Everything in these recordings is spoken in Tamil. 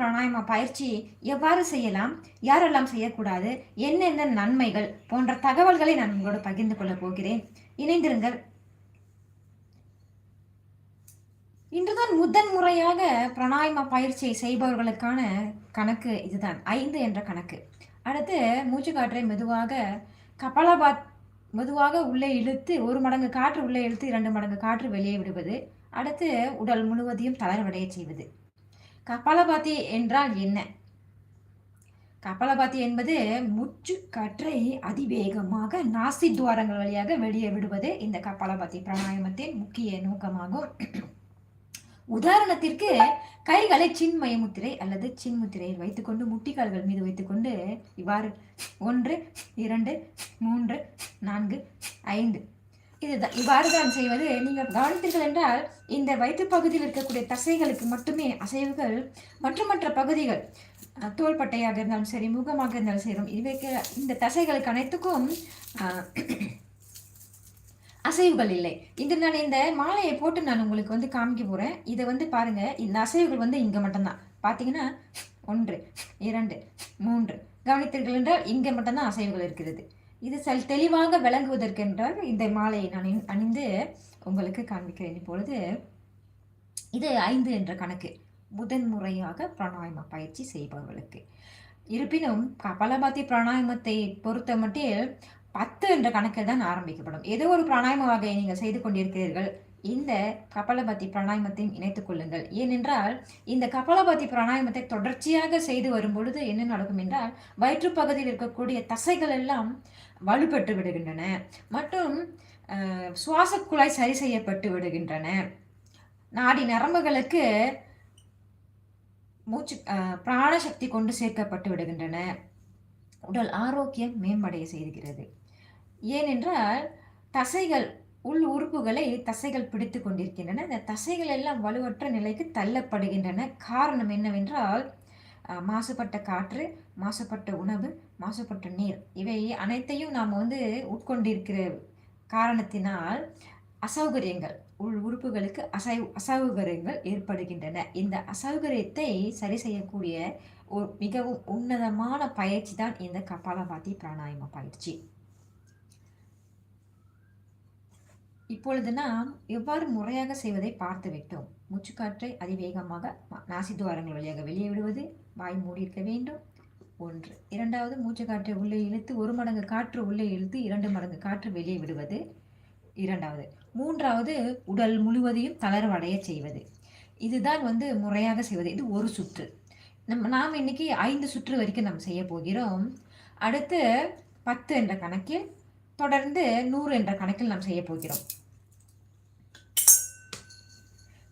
பிராணாயாம பயிற்சி எவ்வாறு செய்யலாம்? யாரெல்லாம் செய்யக்கூடாது? என்னென்ன நன்மைகள்? போன்ற தகவல்களை நான் உங்களோட பகிர்ந்து கொள்ளப் போகிறேன். இணைந்திருங்கள். இன்றுதான் முதன் முறையாக பிராணாயாம பயிற்சியை செய்பவர்களுக்கான கணக்கு இதுதான். ஐந்து என்ற கணக்கு. அடுத்து மூச்சு காற்றை மெதுவாக கபாலபாத் மெதுவாக உள்ளே இழுத்து ஒரு மடங்கு காற்று உள்ளே இழுத்து இரண்டு மடங்கு காற்று வெளியே விடுவது. அடுத்து உடல் முழுவதையும் தளர்வடைய செய்வது. கபாலபாத்தி என்றால் என்ன? கபாலபாத்தி என்பது முச்சு கற்றை அதிவேகமாக நாசி துவாரங்கள் வழியாக வெளியே விடுவது இந்த கபாலபாத்தி பிராணாயாமத்தின் முக்கிய நோக்கமாகும். உதாரணத்திற்கு கைகளை சின்மய முத்திரை அல்லது சின்முத்திரையில் வைத்துக்கொண்டு முட்டிக்கால்கள் மீது வைத்துக்கொண்டு இவ்வாறு ஒன்று இரண்டு மூன்று நான்கு ஐந்து இதுதான். இவ்வாறு தான் செய்வது நீங்கள் கவனித்தீர்கள் என்றால் இந்த வயிற்று பகுதியில் இருக்கக்கூடிய தசைகளுக்கு மட்டுமே அசைவுகள் மற்ற மற்ற பகுதிகள் தோள்பட்டையாக இருந்தாலும் சரி முகமாக இருந்தாலும் சரி இவைக்கு இந்த தசைகளுக்கு அனைத்துக்கும் அசைவுகள் இல்லை. இன்று நான் இந்த மாலையை போட்டு நான் உங்களுக்கு வந்து காமிக்க போகிறேன் இதை வந்து பாருங்கள் இந்த அசைவுகள் வந்து இங்கே மட்டும்தான். பார்த்தீங்கன்னா ஒன்று இரண்டு மூன்று. கவனித்தீர்கள் என்றால் இங்கே மட்டும்தான் அசைவுகள் இருக்கிறது. இது சல் தெளிவாக விளங்குவதற்கென்றால் இந்த மாலையை நான் அணிந்து உங்களுக்கு காண்பிக்கிறேன். இப்பொழுது இது ஐந்து என்ற கணக்கு. முதன் முறையாக பிராணாயாம பயிற்சி செய்பவர்களுக்கு. இருப்பினும் கபாலபாத்தி பிராணாயமத்தை பொறுத்த மட்டில் பத்து என்ற கணக்கில் தான் ஆரம்பிக்கப்படும். ஏதோ ஒரு பிராணாயாம வகையை நீங்கள் செய்து கொண்டிருக்கிறீர்கள். இந்த கபாலபாத்தி பிராணாயமத்தையும் இணைத்துக் கொள்ளுங்கள். ஏனென்றால் இந்த கபாலபாத்தி பிராணாயமத்தை தொடர்ச்சியாக செய்து வரும் பொழுது என்ன நடக்கும் என்றால் வயிற்றுப்பகுதியில் இருக்கக்கூடிய தசைகள் எல்லாம் வலுப்பட்டு விடுகின்றன. மற்றும் சுவாச குழாய் சரி செய்யப்பட்டு விடுகின்றன. நாடி நரம்புகளுக்கு மூச்சு பிராணசக்தி கொண்டு சேர்க்கப்பட்டு விடுகின்றன. உடல் ஆரோக்கியம் மேம்படைய செய்கிறது. ஏனென்றால் தசைகள் உள் உறுப்புகளை தசைகள் பிடித்து கொண்டிருக்கின்றன. இந்த தசைகள் எல்லாம் வலுவற்ற நிலைக்கு தள்ளப்படுகின்றன. காரணம் என்னவென்றால் மாசுபட்ட காற்று மாசுபட்ட உணவு மாசுபட்ட நீர். இவை அனைத்தையும் நாம் வந்து உட்கொண்டிருக்கிற காரணத்தினால் அசௌகரியங்கள் உள் உறுப்புகளுக்கு அசை அசௌகரியங்கள் ஏற்படுகின்றன. இந்த அசௌகரியத்தை சரி செய்யக்கூடிய ஒரு மிகவும் உன்னதமான பயிற்சி தான் இந்த கபாலபாதி பிராணாயம பயிற்சி. இப்பொழுது நாம் எவ்வாறு முறையாக செய்வதை பார்த்து விட்டோம் மூச்சுக்காற்றை அதிவேகமாக நாசி நாசித்துவாரங்கள் வழியாக வெளியே விடுவது வாய் மூடியிருக்க வேண்டும். ஒன்று. இரண்டாவது மூச்சுக்காற்றை உள்ளே இழுத்து ஒரு மடங்கு காற்று உள்ளே இழுத்து இரண்டு மடங்கு காற்று வெளியே விடுவது. இரண்டாவது. மூன்றாவது உடல் முழுவதையும் தளர்வடைய செய்வது. இதுதான் வந்து முறையாக செய்வது. இது ஒரு சுற்று. நம்ம நாம் இன்னைக்கு ஐந்து சுற்று வரைக்கும் நாம் செய்ய போகிறோம். அடுத்து பத்து என்ற கணக்கில் தொடர்ந்து நூறு என்ற கணக்கில் நாம் செய்ய போகிறோம்.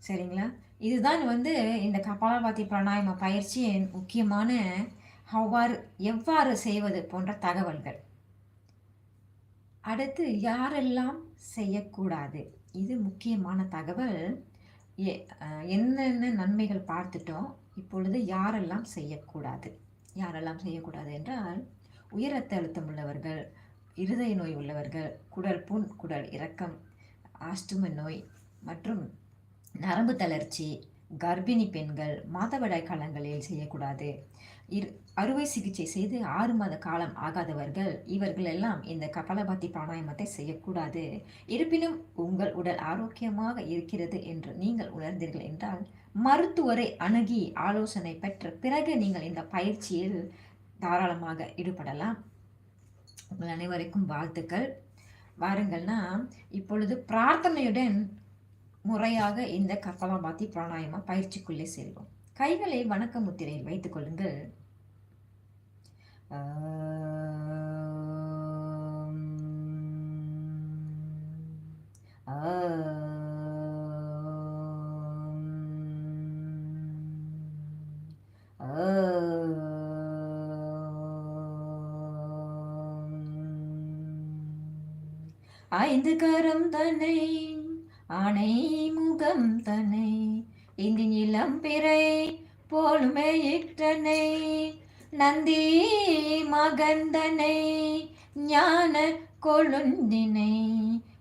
சரிங்களா? இதுதான் வந்து இந்த கபாலபாதி பிராணாயம பயிற்சியின் முக்கியமான அவ்வாறு எவ்வாறு செய்வது போன்ற தகவல்கள். அடுத்து யாரெல்லாம் செய்யக்கூடாது? இது முக்கியமான தகவல். எ- என்னென்ன நன்மைகள் பார்த்துட்டோம் இப்பொழுது யாரெல்லாம் செய்யக்கூடாது? யாரெல்லாம் செய்யக்கூடாது என்றால் உயர் ரத்த அழுத்தம் உள்ளவர்கள் இருதய நோய் உள்ளவர்கள் குடல் புண் குடல் இறக்கம் ஆஸ்தும நோய் மற்றும் நரம்பு தளர்ச்சி கர்ப்பிணி பெண்கள் மாதவிடாய் காலங்களில் செய்யக்கூடாது. இரு அறுவை சிகிச்சை செய்து ஆறு மாத காலம் ஆகாதவர்கள் இவர்கள் எல்லாம் இந்த கபாலபாத்தி பிராணாயாமத்தை செய்யக்கூடாது. இருப்பினும் உங்கள் உடல் ஆரோக்கியமாக இருக்கிறது என்று நீங்கள் உணர்ந்தீர்கள் என்றால் மருத்துவரை அணுகி ஆலோசனை பெற்ற பிறகு நீங்கள் இந்த பயிற்சியில் தாராளமாக ஈடுபடலாம். உங்கள் அனைவருக்கும் வாழ்த்துக்கள். வாருங்கள்னா இப்பொழுது பிரார்த்தனையுடன் முறையாக இந்த கபாலபாத்தி பிராணாயாம பயிற்சிக்குள்ளே செல்வோம். கைகளை வணக்க முத்திரையில் வைத்துக் கொள்ளுங்கள். ஐந்து கரம் தன்னை ஆணை முகம் தன்னை இந்தின் நிலம் பிறை போலுமே இட்டனை நந்தி மகந்தனை ஞான கொழுந்தினை.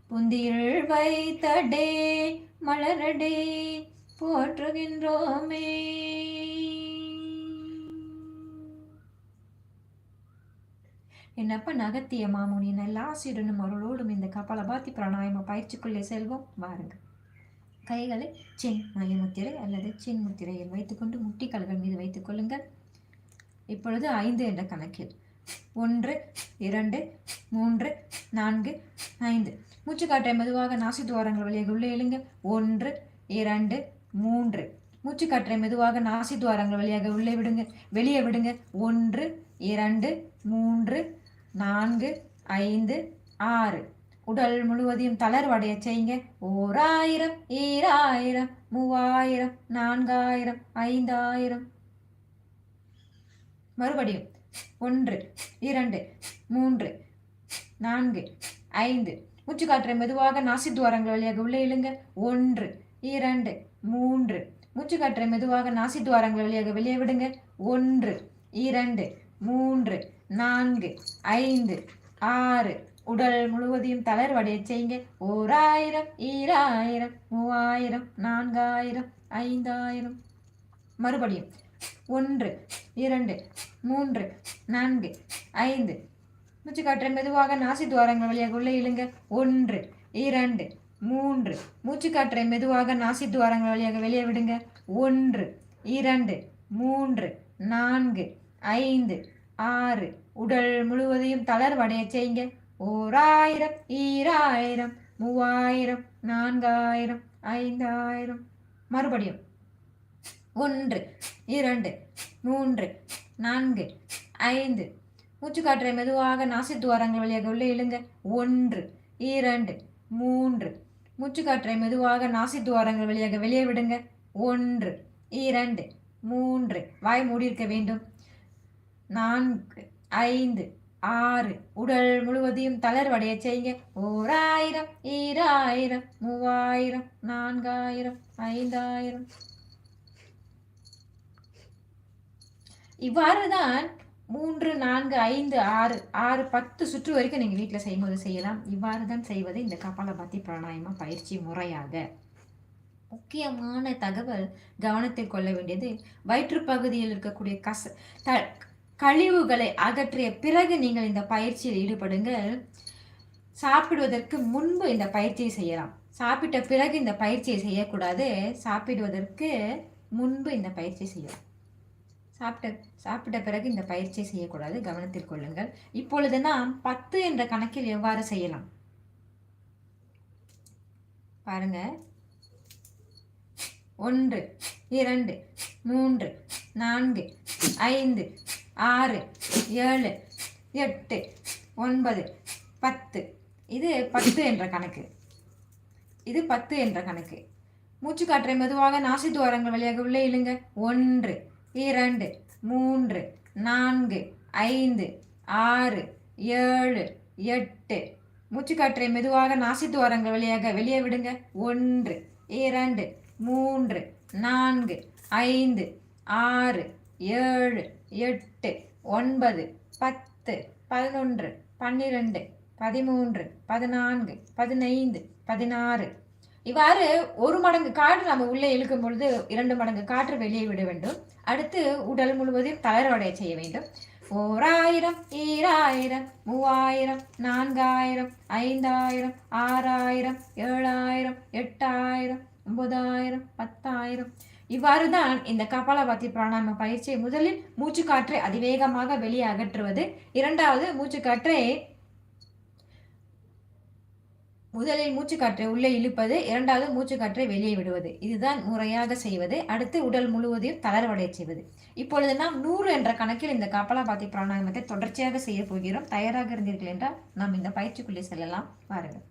புந்திருள் வைத்தடே மலரடே போற்றுகின்றோமே. என்னப்ப நகத்திய மாமுனி சீடனும் அருளோடும் இந்த கபாலபாத்தி பிராணாயம பயிற்சிக்குள்ளே செல்வோம். வாருங்கள் கைகளை சின் மையமுத்திரை அல்லது சின் முத்திரையில் வைத்துக்கொண்டு முட்டிக்கால்கள் மீது வைத்துக் கொள்ளுங்கள். இப்பொழுது ஐந்து என்ற கணக்கில். ஒன்று இரண்டு மூன்று நான்கு ஐந்து. மூச்சுக்காற்றை மெதுவாக நாசி துவாரங்கள் வழியாக உள்ளே எழுங்க ஒன்று இரண்டு மூன்று. மூச்சுக்காற்றை மெதுவாக நாசி துவாரங்கள் வழியாக உள்ளே விடுங்க வெளியே விடுங்க ஒன்று இரண்டு மூன்று நான்கு ஐந்து ஆறு. உடல் முழுவதையும் தளர்வடைய செய்யுங்க. ஓர் ஆயிரம் ஈராயிரம் மூவாயிரம் நான்காயிரம் ஐந்தாயிரம். மறுபடியும். ஒன்று இரண்டு மூன்று நான்கு ஐந்து. மூச்சுக்காற்றை மெதுவாக நாசி துவாரங்கள் வழியாக உள்ளே இழுங்க. ஒன்று இரண்டு மூன்று. மூச்சுக்காற்றை மெதுவாக நாசி துவாரங்கள் வழியாக வெளியே விடுங்க. ஒன்று இரண்டு மூன்று. நான்கு ஐந்து ஆறு. உடல் முழுவதையும் தளர்வடைய செய்யுங்க. ஓர் ஆயிரம் ஈராயிரம் மூவாயிரம் நான்காயிரம் ஐந்தாயிரம். மறுபடியும். ஒன்று இரண்டு மூன்று நான்கு ஐந்து. மூச்சுக்காற்றை மெதுவாக நாசி துவாரங்கள் வழியாக உள்ளே இழுங்க. ஒன்று இரண்டு மூன்று. மூச்சுக்காற்றை மெதுவாக நாசி துவாரங்கள் வழியாக வெளியே விடுங்க. ஒன்று இரண்டு மூன்று நான்கு ஐந்து. ஆறு. உடல் முழுவதையும் தளர்வடைய செய்யுங்க. ஓர் ஆயிரம் ஈராயிரம் மூவாயிரம் நான்காயிரம் ஐந்தாயிரம். மறுபடியும். ஒன்று இரண்டு மூன்று நான்கு ஐந்து. மூச்சுக்காற்றை மெதுவாக நாசி துவாரங்கள் வழியாக உள்ளே இழுங்க. ஒன்று இரண்டு மூன்று. மூச்சுக்காற்றை மெதுவாக நாசி துவாரங்கள் வழியாக வெளியே விடுங்க. ஒன்று இரண்டு மூன்று. வாய் மூடியிருக்க வேண்டும். நான்கு ஐந்து ஆறு. உடல் முழுவதையும் தளர்வடைய செய்யுங்க. ஓர் ஆயிரம் ஈராயிரம் மூவாயிரம் நான்காயிரம் ஐந்தாயிரம். இவ்வாறு தான் மூன்று நான்கு ஐந்து ஆறு ஆறு பத்து சுற்று வரைக்கும் நீங்கள் வீட்டில் செய்யும்போது செய்யலாம். இவ்வாறு தான் செய்வது இந்த கபாலபாத்தி பிராணாயமா பயிற்சி முறையாக. முக்கியமான தகவல் கவனத்தில் கொள்ள வேண்டியது வயிற்றுப்பகுதியில் இருக்கக்கூடிய கச த கழிவுகளை அகற்றிய பிறகு நீங்கள் இந்த பயிற்சியில் ஈடுபடுங்கள். சாப்பிடுவதற்கு முன்பு இந்த பயிற்சியை செய்யலாம். சாப்பிட்ட பிறகு இந்த பயிற்சியை செய்யக்கூடாது. சாப்பிடுவதற்கு முன்பு இந்த பயிற்சியை செய்யலாம். சாப்பிட்ட சாப்பிட்ட பிறகு இந்த பயிற்சியை செய்யக்கூடாது. கவனத்தில் கொள்ளுங்கள். இப்பொழுது நாம் பத்து என்ற கணக்கில் எவ்வாறு செய்யலாம்? பாருங்க. ஒன்று இரண்டு மூன்று நான்கு ஐந்து ஆறு ஏழு எட்டு ஒன்பது பத்து. இது பத்து என்ற கணக்கு. இது பத்து என்ற கணக்கு. மூச்சுக்காற்றை மெதுவாக நாசி துவாரங்கள் வழியாக உள்ளே இழுங்க. ஒன்று இரண்டு மூன்று நான்கு ஐந்து ஆறு ஏழு எட்டு. மூச்சுக்காற்றை மெதுவாக நாசி துவாரங்கள் வழியாக வெளியே விடுங்க. ஒன்று இரண்டு மூன்று நான்கு ஐந்து ஆறு ஏழு எட்டு ஒன்பது பத்து பதினொன்று பன்னிரெண்டு பதிமூன்று பதினான்கு பதினைந்து பதினாறு. இவ்வாறு ஒரு மடங்கு காற்று நம்ம உள்ளே இழுக்கும் பொழுது இரண்டு மடங்கு காற்று வெளியே விட வேண்டும். அடுத்து உடல் முழுவதையும் தளர்வடைய செய்ய வேண்டும். ஓர் ஆயிரம் ஈராயிரம் மூவாயிரம் நான்காயிரம் ஐந்தாயிரம் ஆறாயிரம் ஏழாயிரம் எட்டாயிரம் ஒன்பதாயிரம் பத்தாயிரம் இவ்வாறு தான் இந்த கபாலபாத்தி பிராணாம பயிற்சியை முதலில் மூச்சுக்காற்றை அதிவேகமாக வெளியே அகற்றுவது இரண்டாவது மூச்சுக்காற்றை முதலில் மூச்சுக்காற்றை உள்ளே இழுப்பது இரண்டாவது மூச்சுக்காற்றை வெளியே விடுவது. இதுதான் முறையாக செய்வது. அடுத்து உடல் முழுவதையும் தளர்வடைய செய்வது. இப்பொழுது நாம் நூறு என்ற கணக்கில் இந்த கபாலபாத்தி பிராணாயாமத்தை தொடர்ச்சியாக செய்ய போகிறோம். தயாராக இருந்தீர்கள் என்றால் நாம் இந்த பயிற்சிக்குள்ளே செல்லலாம். பாருங்கள்.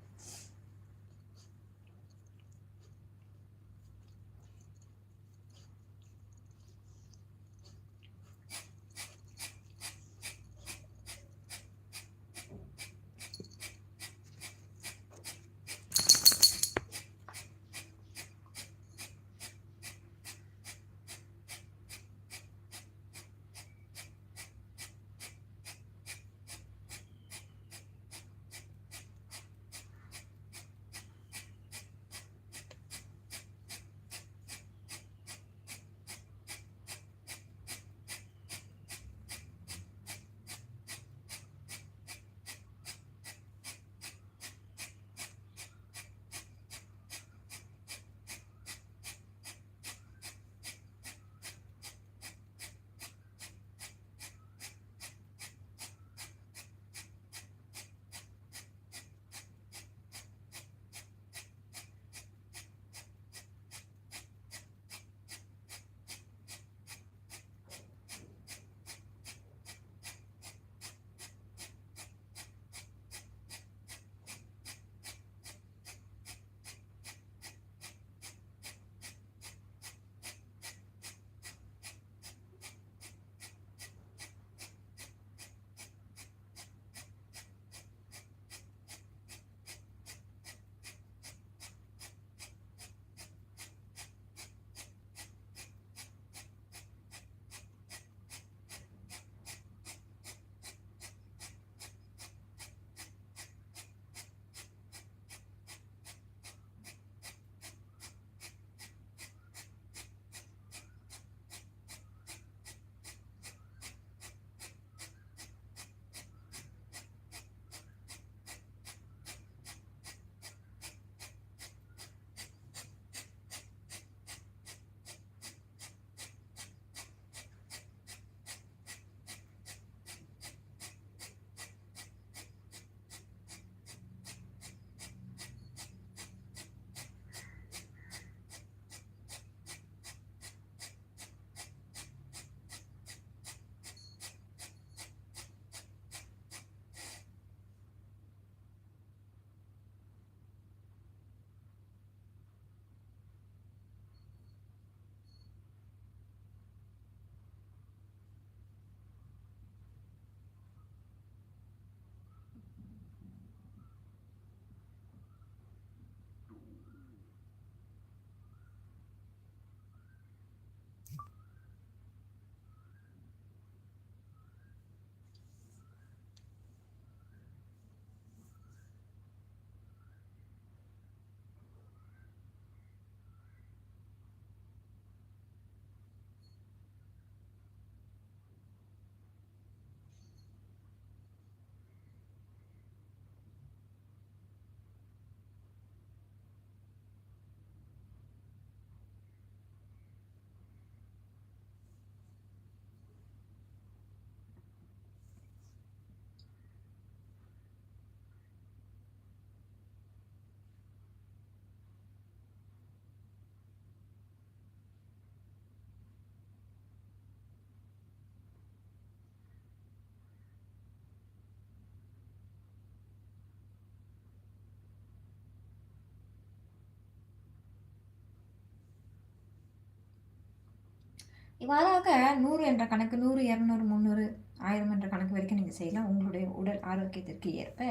இவ்வாறாக நூறு என்ற கணக்கு நூறு இரநூறு முந்நூறு ஆயிரம் என்ற கணக்கு வரைக்கும் நீங்கள் செய்யலாம் உங்களுடைய உடல் ஆரோக்கியத்திற்கு ஏற்ப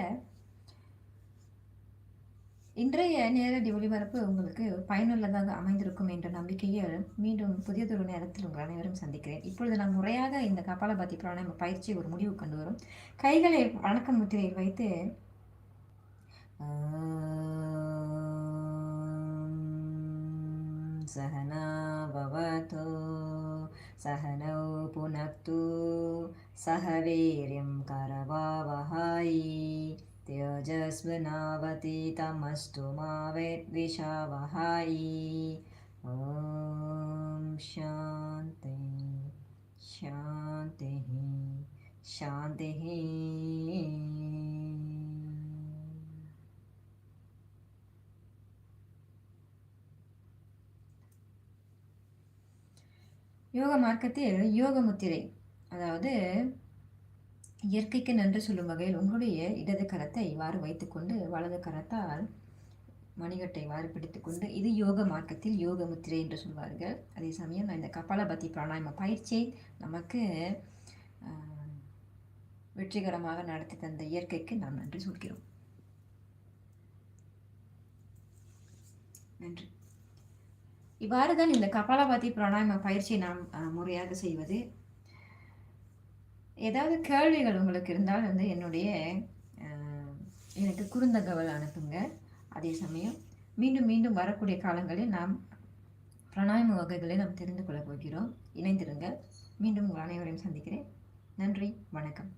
இன்றைய நேரடி ஒளிபரப்பு உங்களுக்கு பயனுள்ளதாக அமைந்திருக்கும் என்ற நம்பிக்கையில் மீண்டும் புதியதொரு நேரத்தில் உங்கள் அனைவரும் சந்திக்கிறேன் இப்பொழுது நாம் முறையாக இந்த கபாலபாதி பிராணாயாம பயிற்சி ஒரு முடிவு கொண்டு வரும் கைகளை வணக்க முத்திரையில் வைத்து सहना भवतु सहनौ पुनक्तु सह वीर्यं करवावहाय। तेजस्विनावतीतमस्तु मा वेद्विषावहाय। ॐ शान्ति शान्तिः शान्तिः। யோக மார்க்கத்தில் யோக முத்திரை அதாவது இயற்கைக்கு நன்றி சொல்லும் வகையில் உங்களுடைய இடது கரத்தை இவ்வாறு வைத்துக்கொண்டு வலது கரத்தால் மணிகட்டை இவ்வாறு பிடித்துக்கொண்டு இது யோக மார்க்கத்தில் யோக முத்திரை என்று சொல்வார்கள். அதே சமயம் இந்த கபாலபதி பிராணாயம பயிற்சியை நமக்கு வெற்றிகரமாக நடத்தி தந்த இயற்கைக்கு நாம் நன்றி சொல்கிறோம். நன்றி. இவ்வாறு தான் இந்த கபாலபாதி பிராணாயம பயிற்சியை நாம் முறையாக செய்வது. ஏதாவது கேள்விகள் உங்களுக்கு இருந்தால் வந்து என்னுடைய எனக்கு குறுந்தகவல் அனுப்புங்க. அதே சமயம் மீண்டும் மீண்டும் வரக்கூடிய காலங்களில் நாம் பிராணாயம வகைகளை நாம் தெரிந்து கொள்ளப் போகிறோம். இணைந்திருங்கள். மீண்டும் உங்கள் அனைவரையும் சந்திக்கிறேன். நன்றி. வணக்கம்.